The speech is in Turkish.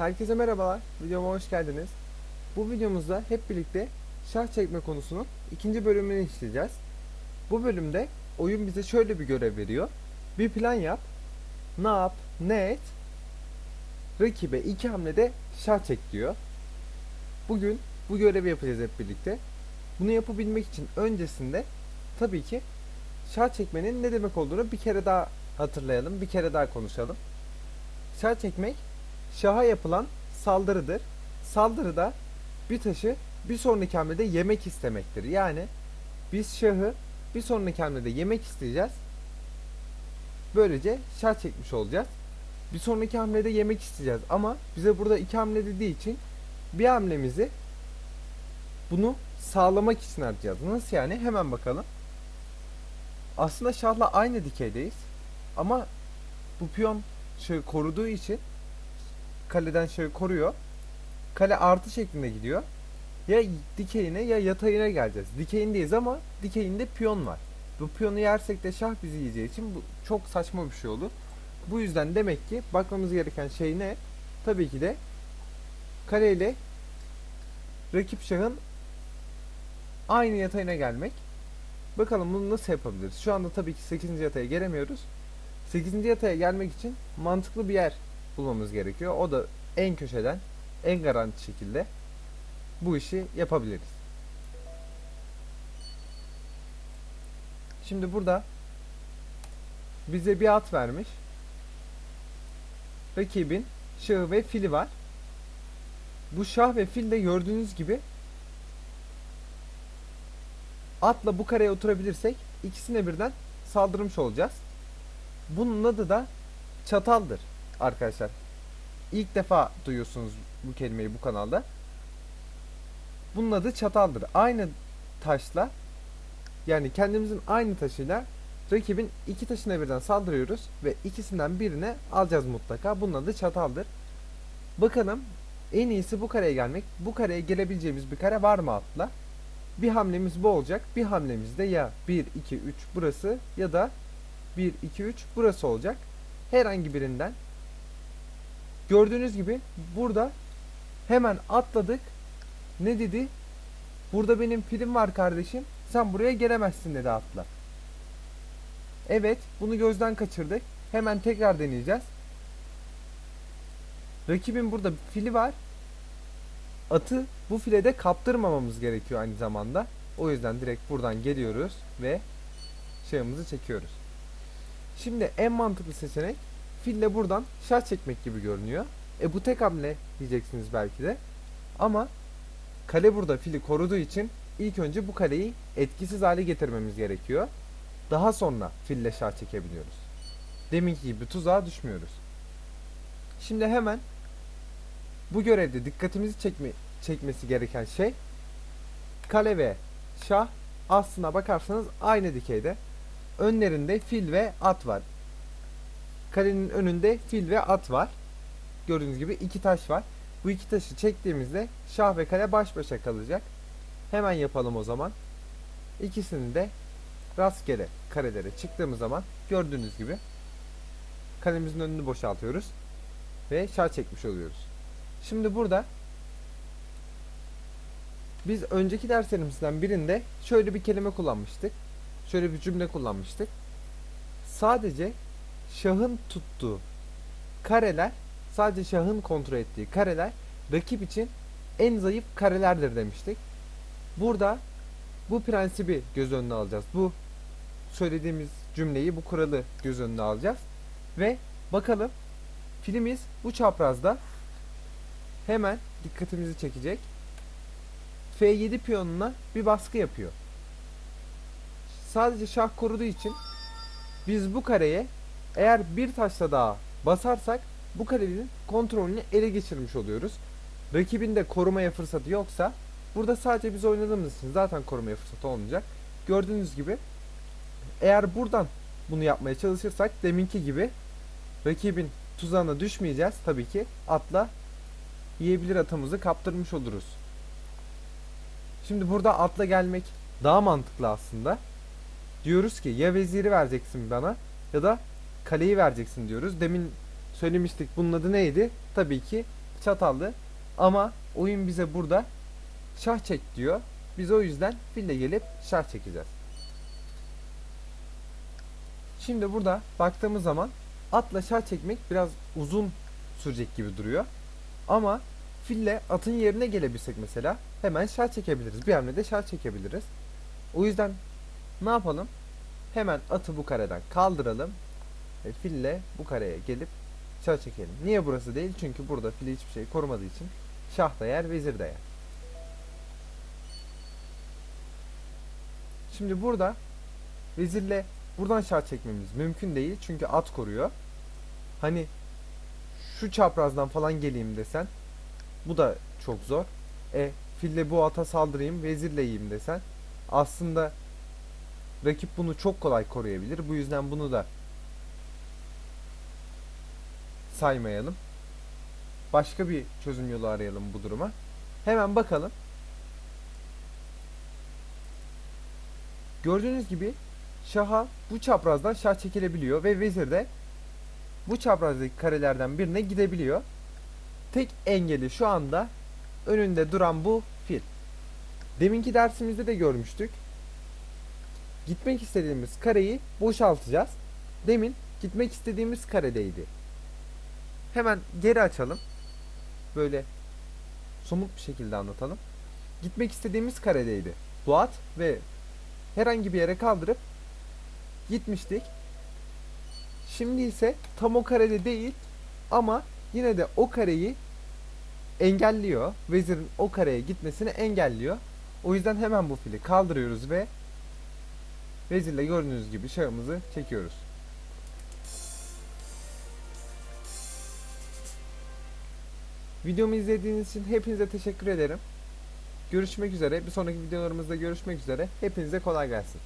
Herkese merhabalar, videoma hoş geldiniz. Bu videomuzda hep birlikte şah çekme konusunun ikinci bölümünü işleyeceğiz. Bu bölümde oyun bize şöyle bir görev veriyor. Bir plan yap, ne yap, ne et, rakibe iki hamlede şah çek diyor. Bugün bu görevi yapacağız hep birlikte. Bunu yapabilmek için öncesinde tabii ki şah çekmenin ne demek olduğunu bir kere daha hatırlayalım, bir kere daha konuşalım. Şah çekmek şaha yapılan saldırıdır. Saldırıda bir taşı bir sonraki hamlede yemek istemektir. Yani biz şahı bir sonraki hamlede yemek isteyeceğiz. Böylece şah çekmiş olacağız. Bir sonraki hamlede yemek isteyeceğiz ama bize burada iki hamle dediği için bir hamlemizi bunu sağlamak için harcayacağız. Nasıl yani? Hemen bakalım. Aslında şahla aynı dikeydeyiz. Ama bu piyon şöyle koruduğu için kaleden şöyle koruyor. Kale artı şeklinde gidiyor. Ya dikeyine ya yatayına geleceğiz. Dikeyindeyiz ama dikeyinde piyon var. Bu piyonu yersek de şah bizi yiyeceği için bu çok saçma bir şey olur. Bu yüzden demek ki bakmamız gereken şey ne? Tabii ki de kaleyle rakip şahın aynı yatayına gelmek. Bakalım bunu nasıl yapabiliriz? Şu anda tabii ki 8. yataya gelemiyoruz. 8. yataya gelmek için mantıklı bir yer bulmamız gerekiyor. O da en köşeden, en garanti şekilde bu işi yapabiliriz. Şimdi burada bize bir at vermiş. Rakibin şahı ve fili var. Bu şah ve fil de gördüğünüz gibi atla bu kareye oturabilirsek ikisine birden saldırmış olacağız. Bunun adı da çataldır arkadaşlar. İlk defa duyuyorsunuz bu kelimeyi bu kanalda. Bunun adı çataldır. Aynı taşla yani kendimizin aynı taşıyla rakibin iki taşına birden saldırıyoruz ve ikisinden birine alacağız mutlaka. Bunun adı çataldır. Bakalım en iyisi bu kareye gelmek. Bu kareye gelebileceğimiz bir kare var mı atla? Bir hamlemiz bu olacak. Bir hamlemiz de ya 1 2 3 burası ya da 1 2 3 burası olacak. Herhangi birinden Gördüğünüz gibi burada hemen atladık. Ne dedi? Burada benim film var kardeşim. Sen buraya gelemezsin dedi atla. Evet, bunu gözden kaçırdık. Hemen tekrar deneyeceğiz. Rakibin burada fili var. Atı bu filede kaptırmamamız gerekiyor aynı zamanda. O yüzden direkt buradan geliyoruz ve şeyimizi çekiyoruz. Şimdi en mantıklı seçenek fille buradan şah çekmek gibi görünüyor. E bu tek hamle diyeceksiniz belki de. Ama kale burada fili koruduğu için ilk önce bu kaleyi etkisiz hale getirmemiz gerekiyor. Daha sonra fille şah çekebiliyoruz. Deminki gibi tuzağa düşmüyoruz. Şimdi hemen bu görevde dikkatimizi çekme, çekmesi gereken şey kale ve şah aslına bakarsanız aynı dikeyde. Önlerinde fil ve at var. Kalenin önünde fil ve at var. Gördüğünüz gibi iki taş var. Bu iki taşı çektiğimizde şah ve kale baş başa kalacak. Hemen yapalım o zaman. İkisini de rastgele karelere çıktığımız zaman gördüğünüz gibi kalemizin önünü boşaltıyoruz ve şah çekmiş oluyoruz. Şimdi burada biz önceki derslerimizden birinde şöyle bir kelime kullanmıştık. Şöyle bir cümle kullanmıştık. Sadece şahın tuttuğu kareler sadece şahın kontrol ettiği kareler rakip için en zayıf karelerdir demiştik. Burada bu prensibi göz önüne alacağız. Bu söylediğimiz cümleyi, bu kuralı göz önüne alacağız. Ve bakalım filimiz bu çaprazda hemen dikkatimizi çekecek. F7 piyonuna bir baskı yapıyor. Sadece şah koruduğu için biz bu kareye eğer bir taşla daha basarsak bu kalenin kontrolünü ele geçirmiş oluyoruz. Rakibin de korumaya fırsatı yoksa burada sadece biz oynadığımız için zaten korumaya fırsatı olmayacak. Gördüğünüz gibi eğer buradan bunu yapmaya çalışırsak deminki gibi rakibin tuzağına düşmeyeceğiz tabii ki atla yiyebilir atımızı kaptırmış oluruz. Şimdi burada atla gelmek daha mantıklı aslında. Diyoruz ki ya veziri vereceksin bana ya da kaleyi vereceksin diyoruz. Demin söylemiştik bunun adı neydi? Tabii ki çatallı. Ama oyun bize burada şah çek diyor. Biz o yüzden fille gelip şah çekeceğiz. Şimdi burada baktığımız zaman atla şah çekmek biraz uzun sürecek gibi duruyor. Ama fille atın yerine gelebilsek mesela hemen şah çekebiliriz. Bir hamlede şah çekebiliriz. O yüzden ne yapalım? Hemen atı bu kareden kaldıralım. Ve fille bu kareye gelip şah çekelim. Niye burası değil? Çünkü burada fili hiçbir şey korumadığı için şah da yer, vezir de yer. Şimdi burada vezirle buradan şah çekmemiz mümkün değil. Çünkü at koruyor. Hani şu çaprazdan falan geleyim desen bu da çok zor. E fille bu ata saldırayım vezirle yiyeyim desen aslında rakip bunu çok kolay koruyabilir. Bu yüzden bunu da saymayalım. Başka bir çözüm yolu arayalım bu duruma. Hemen bakalım. Gördüğünüz gibi şaha bu çaprazdan şah çekilebiliyor ve vezir de bu çaprazdaki karelerden birine gidebiliyor. Tek engeli şu anda önünde duran bu fil. Deminki dersimizde de görmüştük. Gitmek istediğimiz kareyi boşaltacağız. Demin gitmek istediğimiz karedeydi. Hemen geri açalım. Böyle somut bir şekilde anlatalım. Gitmek istediğimiz karedeydi. Bu at ve herhangi bir yere kaldırıp gitmiştik. Şimdi ise tam o karede değil ama yine de o kareyi engelliyor. Vezirin o kareye gitmesini engelliyor. O yüzden hemen bu fili kaldırıyoruz ve vezirle gördüğünüz gibi şahımızı çekiyoruz. Videomu izlediğiniz için hepinize teşekkür ederim. Görüşmek üzere. Bir sonraki videolarımızda görüşmek üzere. Hepinize kolay gelsin.